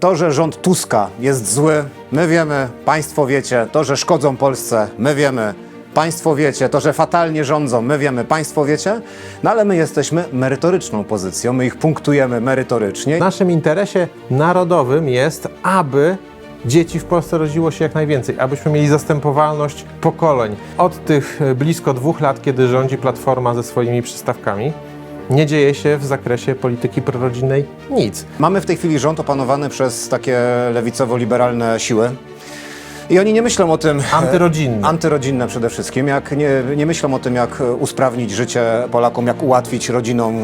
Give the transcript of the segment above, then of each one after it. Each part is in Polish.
To, że rząd Tuska jest zły, my wiemy, państwo wiecie. To, że szkodzą Polsce, my wiemy, państwo wiecie. To, że fatalnie rządzą, my wiemy, państwo wiecie. No ale my jesteśmy merytoryczną pozycją, my ich punktujemy merytorycznie. W naszym interesie narodowym jest, aby dzieci w Polsce rodziło się jak najwięcej, abyśmy mieli zastępowalność pokoleń. Od tych e, blisko dwóch lat, kiedy rządzi Platforma ze swoimi przystawkami, nie dzieje się w zakresie polityki prorodzinnej nic. Mamy w tej chwili rząd opanowany przez takie lewicowo-liberalne siły. I oni nie myślą o tym. Antyrodzinne. Antyrodzinne przede wszystkim. Jak nie, nie myślą o tym, jak usprawnić życie Polakom, jak ułatwić rodzinom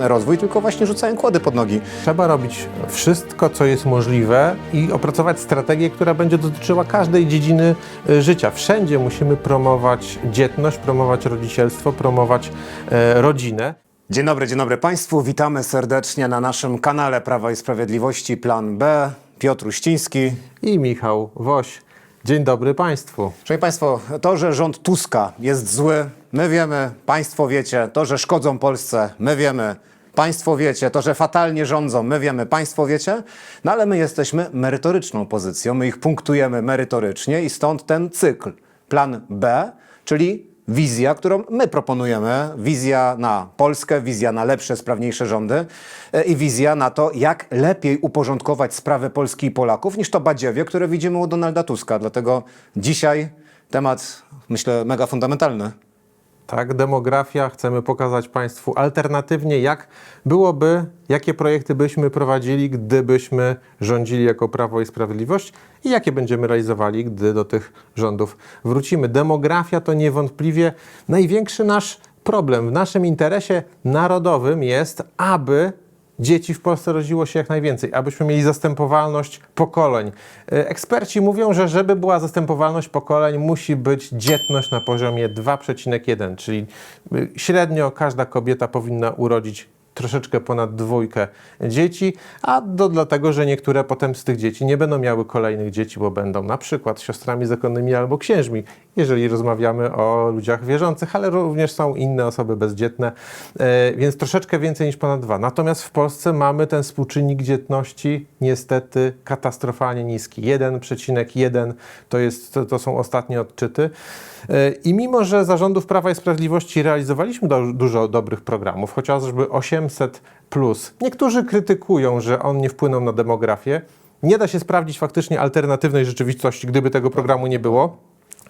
e, rozwój, tylko właśnie rzucają kłody pod nogi. Trzeba robić wszystko, co jest możliwe i opracować strategię, która będzie dotyczyła każdej dziedziny e, życia. Wszędzie musimy promować dzietność, promować rodzicielstwo, promować e, rodzinę. Dzień dobry, dzień dobry Państwu. Witamy serdecznie na naszym kanale Prawa i Sprawiedliwości Plan B. Piotr Uściński. I Michał Woś. Dzień dobry Państwu. Szanowni Państwo, to, że rząd Tuska jest zły, my wiemy, Państwo wiecie. To, że szkodzą Polsce, my wiemy, Państwo wiecie. To, że fatalnie rządzą, my wiemy, Państwo wiecie. No ale my jesteśmy merytoryczną pozycją, my ich punktujemy merytorycznie i stąd ten cykl. Plan B, czyli wizja, którą my proponujemy. Wizja na Polskę, wizja na lepsze, sprawniejsze rządy e, i wizja na to, jak lepiej uporządkować sprawy Polski i Polaków niż to badziewie, które widzimy u Donalda Tuska. Dlatego dzisiaj temat, myślę, mega fundamentalny. Tak, demografia. Chcemy pokazać Państwu alternatywnie, jak byłoby, jakie projekty byśmy prowadzili, gdybyśmy rządzili jako Prawo i Sprawiedliwość i jakie będziemy realizowali, gdy do tych rządów wrócimy. Demografia to niewątpliwie największy nasz problem. W naszym interesie narodowym jest, aby dzieci w Polsce rodziło się jak najwięcej, abyśmy mieli zastępowalność pokoleń. E, Eksperci mówią, że żeby była zastępowalność pokoleń, musi być dzietność na poziomie 2,1, czyli y, średnio każda kobieta powinna urodzić troszeczkę ponad dwójkę dzieci, a to dlatego, że niektóre potem z tych dzieci nie będą miały kolejnych dzieci, bo będą na przykład siostrami zakonnymi albo księżmi, jeżeli rozmawiamy o ludziach wierzących, ale również są inne osoby bezdzietne, e, więc troszeczkę więcej niż ponad dwa. Natomiast w Polsce mamy ten współczynnik dzietności niestety katastrofalnie niski. 1,1 to, jest, to, są ostatnie odczyty. E, I mimo, że zarządów Prawa i Sprawiedliwości realizowaliśmy do, dużo dobrych programów, chociażby 800, niektórzy krytykują, że on nie wpłynął na demografię. Nie da się sprawdzić faktycznie alternatywnej rzeczywistości, gdyby tego programu nie było.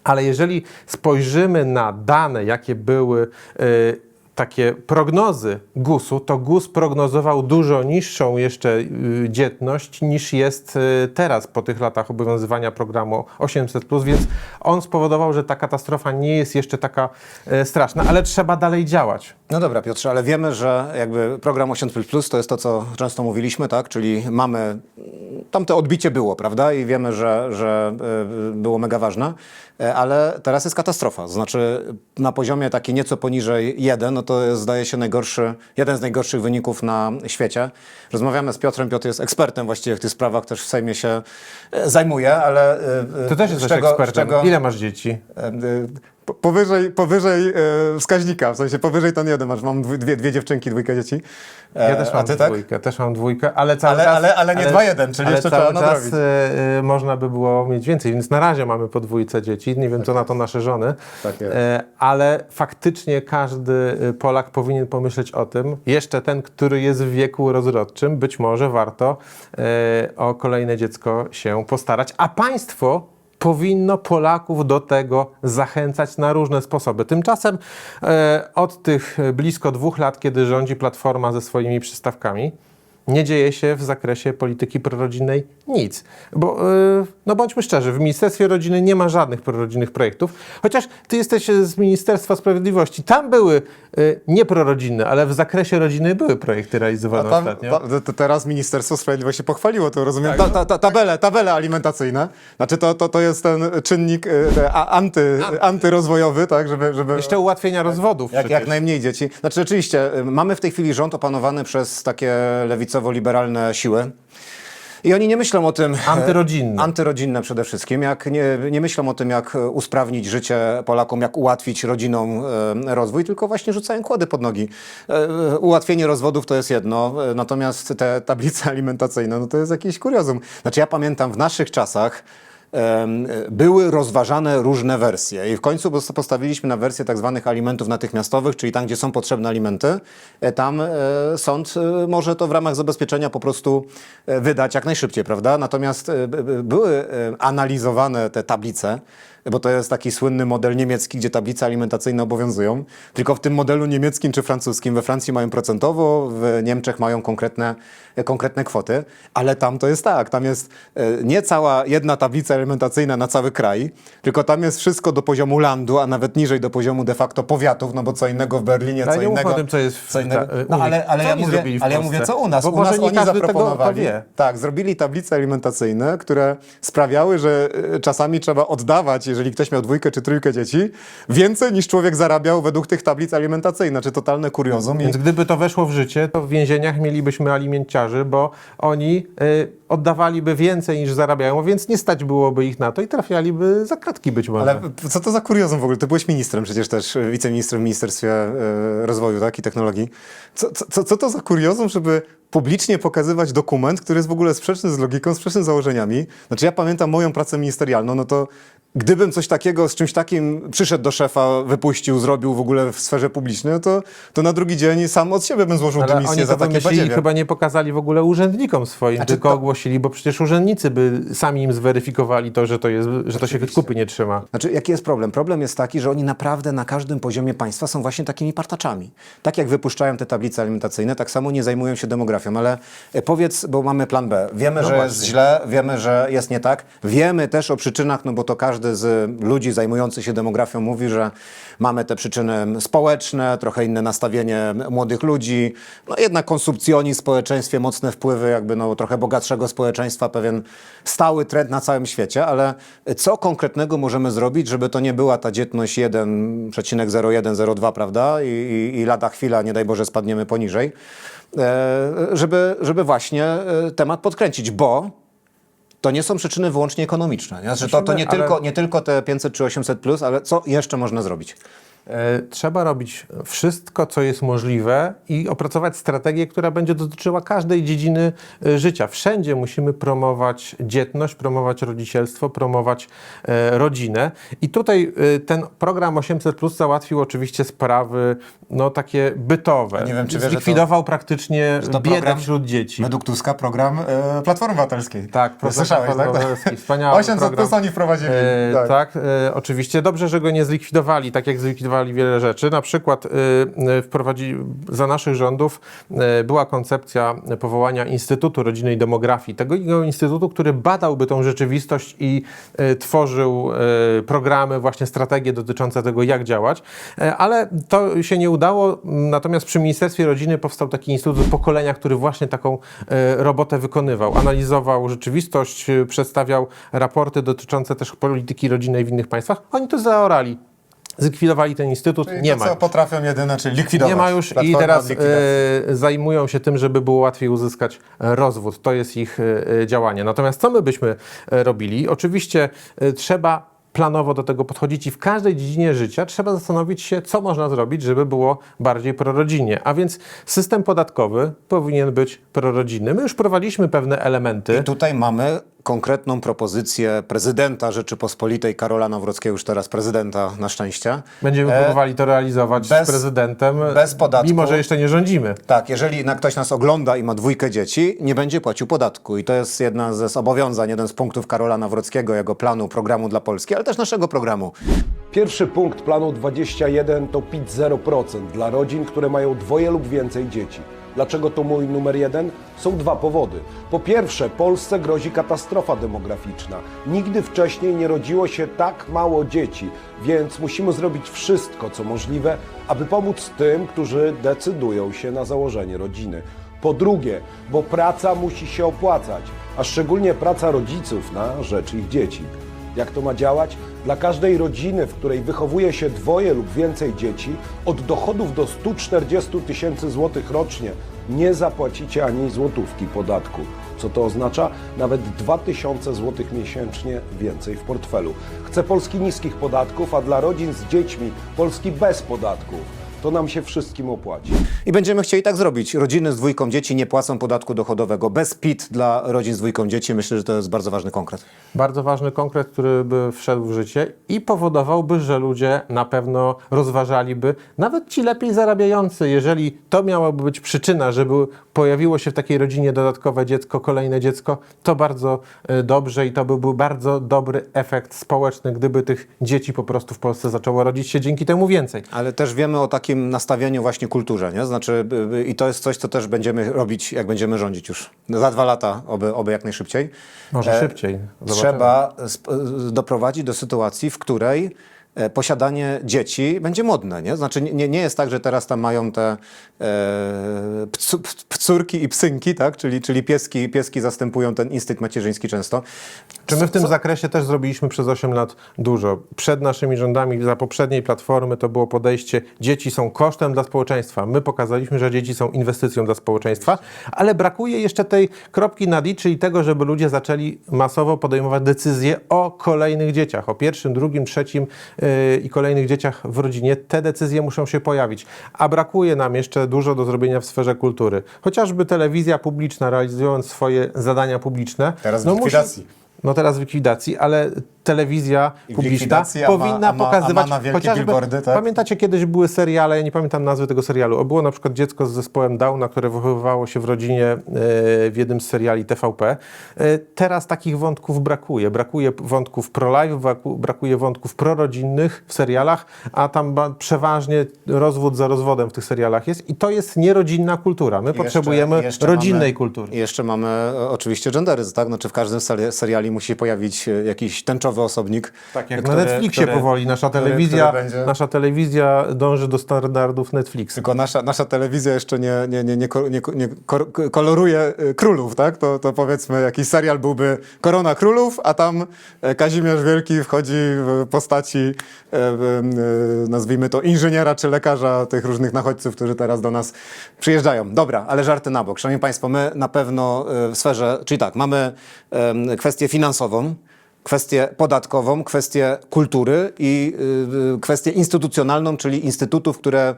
Ale jeżeli spojrzymy na dane, jakie były y, takie prognozy GUS-u, to GUS prognozował dużo niższą jeszcze y, dzietność niż jest y, teraz po tych latach obowiązywania programu 800, więc on spowodował, że ta katastrofa nie jest jeszcze taka y, straszna, ale trzeba dalej działać. No dobra, Piotrze, ale wiemy, że jakby program 800 to jest to, co często mówiliśmy, tak? Czyli mamy, tam to odbicie było, prawda? I wiemy, że, że y, było mega ważne, E, ale teraz jest katastrofa. Znaczy na poziomie takie nieco poniżej 1, no to jest, zdaje się najgorszy, jeden z najgorszych wyników na świecie. Rozmawiamy z Piotrem, Piotr jest ekspertem właściwie w tych sprawach, też w Sejmie się e, zajmuje, ale... y, Ty też jesteś czego- ekspertem. czego- Ile masz dzieci? E, y, po- Powyżej, powyżej e, wskaźnika, w sensie powyżej ten jeden masz. Mam dwie, dwie, dwie dziewczynki, dwójkę dzieci. E, Ja też a mam ty tak? dwójkę, też mam dwójkę, ale cały Ale- czas... ale- ale nie 2-1, czyli ale jeszcze cały trzeba czas e, e, można by było mieć więcej, więc na razie mamy po dwójce dzieci, nie wiem co na to nasze żony, Tak e, ale faktycznie każdy e, Polak powinien pomyśleć o tym, jeszcze ten, który jest w wieku rozrodczym, być może warto e, o kolejne dziecko się postarać, a państwo powinno Polaków do tego zachęcać na różne sposoby. Tymczasem e, od tych e, blisko dwóch lat, kiedy rządzi Platforma ze swoimi przystawkami, nie dzieje się w zakresie polityki prorodzinnej nic. Bo, e, no bądźmy szczerzy, w Ministerstwie Rodziny nie ma żadnych prorodzinnych projektów, chociaż ty jesteś z Ministerstwa Sprawiedliwości. Tam były e, nie prorodzinne, ale w zakresie rodziny były projekty realizowane tam, ostatnio. ta, to teraz Ministerstwo Sprawiedliwości pochwaliło to, rozumiem, Tak, ta, ta, ta, tabele, tabele alimentacyjne. Znaczy to, to, to jest ten czynnik e, a- anty, antyrozwojowy, tak, żeby... żeby Jeszcze ułatwienia rozwodów Jak, jak najmniej dzieci. Znaczy rzeczywiście, y, mamy w tej chwili rząd opanowany przez takie lewicowo-liberalne siły. I oni nie myślą o tym. Antyrodzinne. Antyrodzinne przede wszystkim. Jak nie, nie myślą o tym, jak e, usprawnić życie Polakom, jak ułatwić rodzinom e, rozwój, tylko właśnie rzucają kłody pod nogi. E, ułatwienie rozwodów to jest jedno, e, natomiast te tablice alimentacyjne, no to jest jakiś kuriozum. Znaczy ja pamiętam w naszych czasach były rozważane różne wersje i w końcu pos- postawiliśmy na wersję tak zwanych alimentów natychmiastowych, czyli tam, gdzie są potrzebne alimenty, e, tam e, sąd e, może to w ramach zabezpieczenia po prostu wydać jak najszybciej, prawda? Natomiast były analizowane te tablice, bo to jest taki słynny model niemiecki, gdzie tablice alimentacyjne obowiązują. Tylko w tym modelu niemieckim czy francuskim, we Francji mają procentowo, w Niemczech mają konkretne, konkretne kwoty, ale tam to jest tak, tam jest e, nie cała jedna tablica alimentacyjna na cały kraj, tylko tam jest wszystko do poziomu landu, a nawet niżej do poziomu de facto powiatów, no bo co innego w Berlinie, Ale co innego. tym, co jest w co innego. ta- No, ale, ale Co ja mówię, ale ja mówię, co u nas? Bo u nas oni tego- zaproponowali. Tak, zrobili tablice alimentacyjne, które sprawiały, że y, czasami trzeba oddawać, jeżeli ktoś miał dwójkę czy trójkę dzieci, więcej niż człowiek zarabiał według tych tablic alimentacyjnych. Znaczy totalne kuriozum. Więc gdyby to weszło w życie, to w więzieniach mielibyśmy alimenciarzy, bo oni y, oddawaliby więcej niż zarabiają, więc nie stać byłoby ich na to i trafialiby za kratki być może. Ale co to za kuriozum w ogóle? Ty byłeś ministrem przecież też, y, wiceministrem w Ministerstwie y, Rozwoju tak, i Technologii. Co, co- co, to za kuriozum, żeby publicznie pokazywać dokument, który jest w ogóle sprzeczny z logiką, sprzeczny z założeniami? Znaczy ja pamiętam moją pracę ministerialną, no to gdybym coś takiego, z czymś takim przyszedł do szefa, wypuścił, zrobił w ogóle w sferze publicznej, no to, to na drugi dzień sam od siebie bym złożył Ale dymisję oni za to takie wymyślili, badziewie. chyba nie pokazali w ogóle urzędnikom swoim, Znaczy tylko to- ogłosili, bo przecież urzędnicy by sami im zweryfikowali to, że to, jest, że to się kupy nie trzyma. Znaczy, jaki jest problem? Problem jest taki, że oni naprawdę na każdym poziomie państwa są właśnie takimi partaczami. Tak jak wypuszczają te tablice alimentacyjne, tak samo nie zajmują się demografią. Ale e, powiedz, bo mamy plan B. Wiemy, że jest źle, wiemy, że jest nie tak. Wiemy też o przyczynach, no bo to każdy z ludzi zajmujących się demografią mówi, że mamy te przyczyny społeczne, trochę inne nastawienie młodych ludzi, no jednak konsumpcjonizm w społeczeństwie, mocne wpływy jakby no, trochę bogatszego społeczeństwa, pewien stały trend na całym świecie, ale co konkretnego możemy zrobić, żeby to nie była ta dzietność 1,01-0,2, prawda? I, i, I lada chwila, nie daj Boże, spadniemy poniżej, e, żeby, żeby właśnie e, temat podkręcić, bo to nie są przyczyny wyłącznie ekonomiczne. Nie? Znaczy, to, to nie, tylko, nie tylko te 500 czy 800, plus, ale co jeszcze można zrobić? E, Trzeba robić wszystko, co jest możliwe i opracować strategię, która będzie dotyczyła każdej dziedziny e, życia. Wszędzie musimy promować dzietność, promować rodzicielstwo, promować e, rodzinę. I tutaj ten program 800 Plus załatwił oczywiście sprawy no, takie bytowe. Ja nie wiem, czy wiesz, że to- Zlikwidował praktycznie to biedę program- wśród dzieci. Według Tuska program e, Platformy Obywatelskiej. Tak, program Słyszałeś, tak? Wspaniały 800 program. plus oni wprowadzili. E, tak. tak, e, oczywiście. Dobrze, że go nie zlikwidowali, tak jak zlikwidowali wiele rzeczy. Na przykład e, e, wprowadzili za naszych rządów e, była koncepcja powołania Instytutu Rodziny i Demografii. Tego instytutu, który badałby tą rzeczywistość i tworzył programy, właśnie strategie dotyczące tego, jak działać. E, ale to się nie udało. Natomiast przy Ministerstwie Rodziny powstał taki Instytut Pokolenia, który właśnie taką robotę wykonywał. Analizował rzeczywistość, przedstawiał raporty dotyczące też polityki rodzinnej w innych państwach. Oni to zaorali. Zlikwidowali ten instytut, Czyli nie to, ma. co potrafią jedyne, czyli likwidować. Nie ma już i teraz e, zajmują się tym, żeby było łatwiej uzyskać e, rozwód. To jest ich e, działanie. Natomiast co my byśmy robili? Oczywiście e, trzeba planowo do tego podchodzić i w każdej dziedzinie życia trzeba zastanowić się, co można zrobić, żeby było bardziej prorodzinnie. A więc system podatkowy powinien być prorodzinny. My już prowadziliśmy pewne elementy. I tutaj mamy konkretną propozycję prezydenta Rzeczypospolitej Karola Nawrockiego, już teraz prezydenta na szczęście. Będziemy E, próbowali to realizować bez- z prezydentem, bez podatku. mimo że jeszcze nie rządzimy. Tak, jeżeli na- ktoś nas ogląda i ma dwójkę dzieci, nie będzie płacił podatku. I to jest jedna ze zobowiązań, jeden z punktów Karola Nawrockiego, jego planu, programu dla Polski, ale też naszego programu. Pierwszy punkt planu 21 to PIT 0% dla rodzin, które mają dwoje lub więcej dzieci. Dlaczego to mój numer jeden? Są dwa powody. Po pierwsze, Polsce grozi katastrofa demograficzna. Nigdy wcześniej nie rodziło się tak mało dzieci, więc musimy zrobić wszystko, co możliwe, aby pomóc tym, którzy decydują się na założenie rodziny. Po drugie, bo praca musi się opłacać, a szczególnie praca rodziców na rzecz ich dzieci. Jak to ma działać? Dla każdej rodziny, w której wychowuje się dwoje lub więcej dzieci, od dochodów do 140 tysięcy złotych rocznie nie zapłacicie ani złotówki podatku. Co to oznacza? Nawet 2000 złotych miesięcznie więcej w portfelu. Chcę Polski niskich podatków, a dla rodzin z dziećmi Polski bez podatków. To nam się wszystkim opłaci. I będziemy chcieli tak zrobić. Rodziny z dwójką dzieci nie płacą podatku dochodowego. Bez PIT dla rodzin z dwójką dzieci. Myślę, że to jest bardzo ważny konkret. Bardzo ważny konkret, który by wszedł w życie i powodowałby, że ludzie na pewno rozważaliby, nawet ci lepiej zarabiający, jeżeli to miałaby być przyczyna, żeby pojawiło się w takiej rodzinie dodatkowe dziecko, kolejne dziecko, to bardzo e, dobrze i to by był bardzo dobry efekt społeczny, gdyby tych dzieci po prostu w Polsce zaczęło rodzić się dzięki temu więcej. Ale też wiemy o takim nastawieniu właśnie kulturze, nie? Znaczy, y, y, i to jest coś, co też będziemy robić, jak będziemy rządzić już. Za dwa lata, oby, oby jak najszybciej. Może E, szybciej. Zobaczymy. Trzeba y, doprowadzić do sytuacji, w której posiadanie dzieci będzie modne, nie? Znaczy nie, nie jest tak, że teraz tam mają te e, pcu, pcórki i psynki, tak? Czyli, czyli pieski, pieski zastępują ten instynkt macierzyński często. Czy my w tym zakresie też zrobiliśmy przez 8 lat dużo? Przed naszymi rządami, za poprzedniej platformy to było podejście, dzieci są kosztem dla społeczeństwa. My pokazaliśmy, że dzieci są inwestycją dla społeczeństwa, ale brakuje jeszcze tej kropki nad i, czyli tego, żeby ludzie zaczęli masowo podejmować decyzje o kolejnych dzieciach, o pierwszym, drugim, trzecim i kolejnych dzieciach w rodzinie. Te decyzje muszą się pojawić. A brakuje nam jeszcze dużo do zrobienia w sferze kultury. Chociażby telewizja publiczna, realizując swoje zadania publiczne, Teraz w musi- likwidacji. no teraz w likwidacji, ale telewizja I publiczna ma- powinna ma- pokazywać ma wielkie chociażby, tak? pamiętacie kiedyś były seriale, ja nie pamiętam nazwy tego serialu, było na przykład dziecko z zespołem Downa, które wychowywało się w rodzinie e, w jednym z seriali TVP. E, Teraz takich wątków brakuje. Brakuje wątków pro-life, braku- brakuje wątków prorodzinnych w serialach, a tam przeważnie rozwód za rozwodem w tych serialach jest i to jest nierodzinna kultura. My Jeszcze- potrzebujemy jeszcze rodzinnej mamy- kultury. I jeszcze mamy e, oczywiście genderyzm, tak? Znaczy w każdym seri- seriali musi pojawić jakiś tęczowy osobnik. Tak jak na Netflixie powoli. Nasza telewizja, będzie- nasza telewizja dąży do standardów Netflixa. Tylko nasza, nasza telewizja jeszcze nie, nie, nie, nie, nie, nie koloruje e, królów, tak? To, to powiedzmy jakiś serial byłby Korona Królów, a tam e, Kazimierz Wielki wchodzi w postaci, e, e, nazwijmy to, inżyniera czy lekarza tych różnych nachodźców, którzy teraz do nas przyjeżdżają. Dobra, ale żarty na bok. Szanowni Państwo, my na pewno w sferze, czyli tak, mamy kwestię finansową, kwestię podatkową, kwestię kultury i y, y, kwestię instytucjonalną, czyli instytutów, które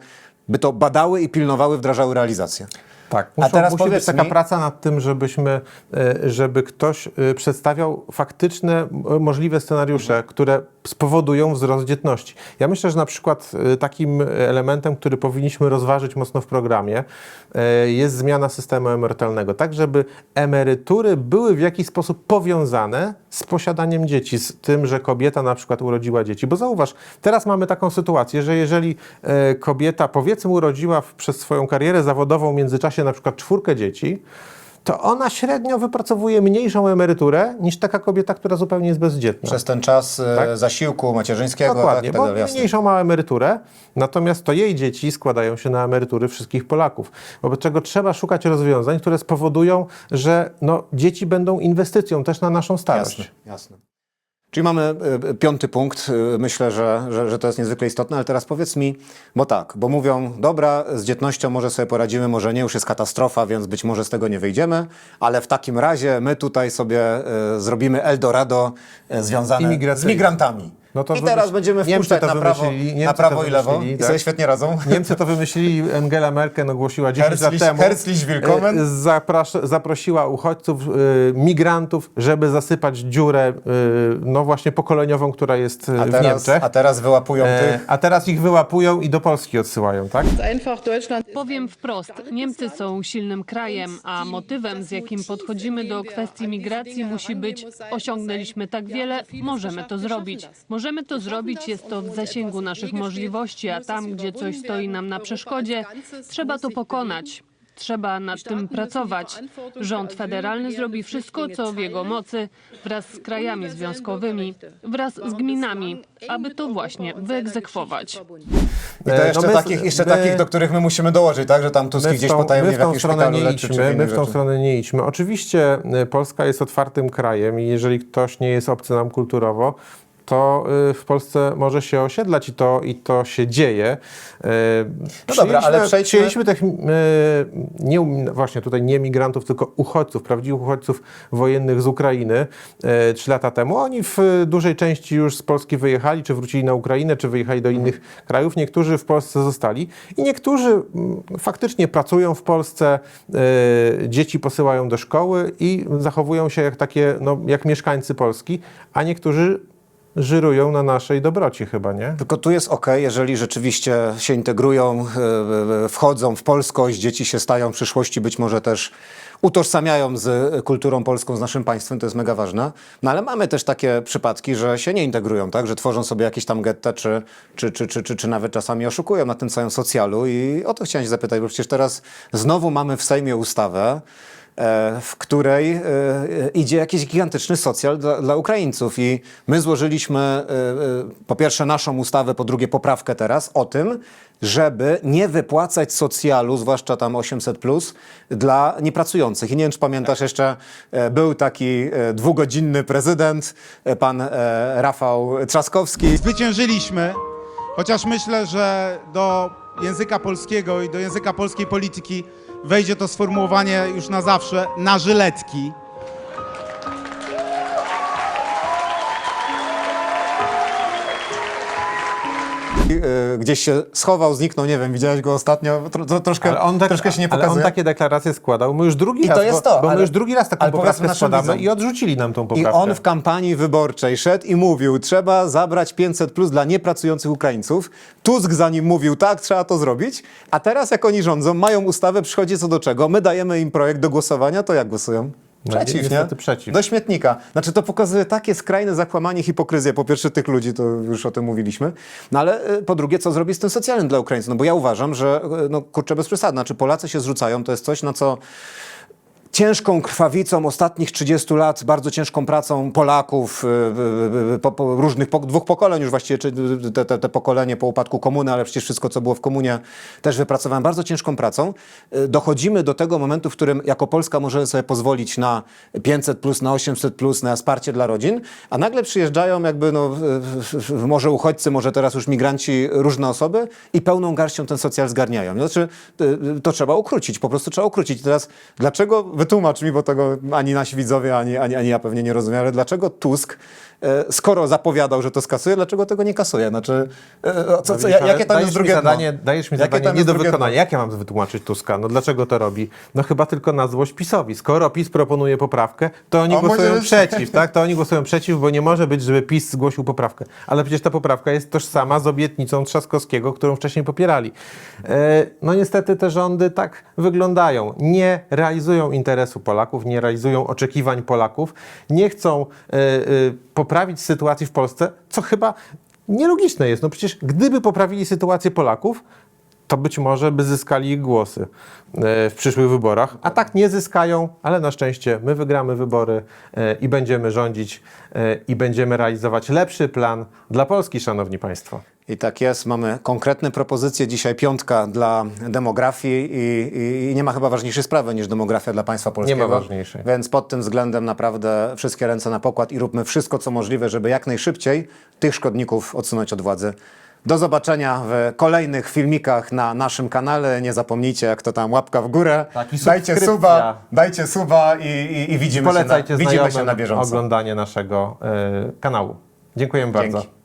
by to badały i pilnowały, wdrażały realizację. Tak, A muszą, teraz musi być powiedz taka mi- praca nad tym, żebyśmy, e, żeby ktoś przedstawiał faktyczne, możliwe scenariusze, które spowodują wzrost dzietności. Ja myślę, że na przykład e, takim elementem, który powinniśmy rozważyć mocno w programie, e, jest zmiana systemu emerytalnego, tak żeby emerytury były w jakiś sposób powiązane z posiadaniem dzieci, z tym, że kobieta na przykład urodziła dzieci. Bo zauważ, teraz mamy taką sytuację, że jeżeli e, kobieta powiedzmy urodziła przez swoją karierę zawodową w międzyczasie na przykład czwórkę dzieci, to ona średnio wypracowuje mniejszą emeryturę niż taka kobieta, która zupełnie jest bezdzietna. Przez ten czas e, Tak. zasiłku macierzyńskiego, Dokładnie, tak, tak bo jasne. mniejszą ma emeryturę, natomiast to jej dzieci składają się na emerytury wszystkich Polaków. Wobec czego trzeba szukać rozwiązań, które spowodują, że no, dzieci będą inwestycją też na naszą starość. Jasne, jasne. Czyli mamy e, piąty punkt. E, Myślę, że, że, że to jest niezwykle istotne, ale teraz powiedz mi, bo tak, bo mówią, dobra, z dzietnością może sobie poradzimy, może nie, już jest katastrofa, więc być może z tego nie wyjdziemy, ale w takim razie my tutaj sobie e, zrobimy Eldorado związane z migrantami. No to I teraz wymyśl- będziemy wpuszczać to na prawo, wymyślili, Niemcy na to prawo i lewo wymyślili, i tak. sobie świetnie radzą. Niemcy to wymyślili, Angela Merkel ogłosiła 10 lat temu. herzlich willkommen. e, Zaprasz, zaprosiła uchodźców, e, migrantów, żeby zasypać dziurę, e, no właśnie pokoleniową, która jest A w teraz, Niemczech. a teraz wyłapują E, tych. a teraz ich wyłapują i do Polski odsyłają, tak? Powiem wprost, Niemcy są silnym krajem, a motywem, z jakim podchodzimy do kwestii migracji, musi być osiągnęliśmy tak wiele, możemy to zrobić. Możemy to zrobić, jest to w zasięgu naszych możliwości, a tam, gdzie coś stoi nam na przeszkodzie, trzeba to pokonać. Trzeba nad tym pracować. Rząd federalny zrobi wszystko, co w jego mocy, wraz z krajami związkowymi, wraz z gminami, aby to właśnie wyegzekwować. I to E, jeszcze, no my- takich, jeszcze my- takich, do których my musimy dołożyć, tak? Że tam Tusk My w gdzieś potajemnie my w jakimś stronę nie leczy, czy idźmy, my w tą rzeczy. stronę nie idźmy. Oczywiście y, Polska jest otwartym krajem i jeżeli ktoś nie jest obcy nam kulturowo, to y, w Polsce może się osiedlać i to, i to się dzieje. Y, No dobra, ale przyjęliśmy- przejdźmy- Przyjęliśmy tych, y, nie, um- właśnie tutaj nie migrantów, tylko uchodźców, prawdziwych uchodźców wojennych z Ukrainy trzy lata temu. Oni w dużej części już z Polski wyjechali, czy wrócili na Ukrainę, czy wyjechali do innych krajów. Niektórzy w Polsce zostali i niektórzy mm, faktycznie pracują w Polsce, dzieci posyłają do szkoły i zachowują się jak takie, no, jak mieszkańcy Polski, a niektórzy żyrują na naszej dobroci chyba, nie? Tylko tu jest ok, jeżeli rzeczywiście się integrują, e, e, wchodzą w polskość, dzieci się stają w przyszłości być może też utożsamiają z kulturą polską, z naszym państwem, to jest mega ważne. No ale mamy też takie przypadki, że się nie integrują, tak? że tworzą sobie jakieś tam getta, czy, czy, czy, czy, czy, czy nawet czasami oszukują na tym całym socjalu i o to chciałem się zapytać, bo przecież teraz znowu mamy w Sejmie ustawę, w której e, e, idzie jakiś gigantyczny socjal dla, dla Ukraińców. I my złożyliśmy e, e, po pierwsze naszą ustawę, po drugie poprawkę teraz o tym, żeby nie wypłacać socjalu, zwłaszcza tam 800, plus, dla niepracujących. I nie wiem, czy pamiętasz jeszcze, e, był taki e, dwugodzinny prezydent, e, pan e, Rafał Trzaskowski. Zwyciężyliśmy, chociaż myślę, że do języka polskiego i do języka polskiej polityki wejdzie to sformułowanie już na zawsze na żyletki. Gdzieś się schował, zniknął, nie wiem, widziałeś go ostatnio, tro, tro, troszkę, Ale on, tak, troszkę się nie ale pokazuje. on takie deklaracje składał. My już drugi I to raz, jest bo, to, bo ale- my już drugi raz taką ale poprawkę składamy widzom. i odrzucili nam tą I poprawkę. on w kampanii wyborczej szedł i mówił, trzeba zabrać 500 plus dla niepracujących Ukraińców. Tusk za nim mówił, tak, trzeba to zrobić. A teraz jak oni rządzą, mają ustawę, przychodzi co do czego, my dajemy im projekt do głosowania, to jak głosują? No, Przeciw, nie? niestety przeciw. Do śmietnika. Znaczy to pokazuje takie skrajne zakłamanie, hipokryzję po pierwsze tych ludzi, to już o tym mówiliśmy, no ale y, po drugie, co zrobić z tym socjalnym dla Ukraińców? No bo ja uważam, że y, no kurczę bez przesady, znaczy Polacy się zrzucają, to jest coś, na co ciężką krwawicą ostatnich 30 lat, bardzo ciężką pracą Polaków, y, y, y, po, po różnych, po, dwóch pokoleń już właściwie, czy te, te, te pokolenie po upadku komuny, ale przecież wszystko, co było w komunie, też wypracowałem bardzo ciężką pracą. Dochodzimy do tego momentu, w którym jako Polska możemy sobie pozwolić na 500 plus, na 800 plus, na wsparcie dla rodzin, a nagle przyjeżdżają jakby, no, może uchodźcy, może teraz już migranci, różne osoby i pełną garścią ten socjal zgarniają. Znaczy, to trzeba ukrócić, po prostu trzeba ukrócić. Teraz, dlaczego, wytłumacz mi, bo tego ani nasi widzowie, ani, ani, ani ja pewnie nie rozumiem, ale dlaczego Tusk, e, skoro zapowiadał, że to skasuje, dlaczego tego nie kasuje? Znaczy, e, o co, co, jakie tam jest drugie mi dno? zadanie, Dajesz mi Jakie zadanie nie do wykonania. Jak ja mam wytłumaczyć Tuska? No dlaczego to robi? No chyba tylko na złość PiSowi. Skoro PiS proponuje poprawkę, to oni O, głosują może- przeciw, tak? To oni głosują przeciw, bo nie może być, żeby PiS zgłosił poprawkę. Ale przecież ta poprawka jest tożsama z obietnicą Trzaskowskiego, którą wcześniej popierali. E, No niestety te rządy tak wyglądają. Nie realizują interesu Polaków, nie realizują oczekiwań Polaków, nie chcą e, e, poprawić sytuacji w Polsce, co chyba nielogiczne jest. No przecież gdyby poprawili sytuację Polaków, to być może by zyskali ich głosy e, w przyszłych wyborach. A tak nie zyskają, ale na szczęście my wygramy wybory i będziemy rządzić i będziemy realizować lepszy plan dla Polski, szanowni państwo. I tak jest, mamy konkretne propozycje. Dzisiaj piątka dla demografii i, i, i nie ma chyba ważniejszej sprawy niż demografia dla państwa polskiego. ważniejszej. Więc pod tym względem naprawdę wszystkie ręce na pokład i róbmy wszystko, co możliwe, żeby jak najszybciej tych szkodników odsunąć od władzy. Do zobaczenia w kolejnych filmikach na naszym kanale. Nie zapomnijcie, jak to tam łapka w górę. Tak, dajcie suba, dajcie suba i, i, i widzimy, się na, widzimy się na bieżąco. oglądanie naszego e, kanału. Dziękujemy bardzo. Dzięki.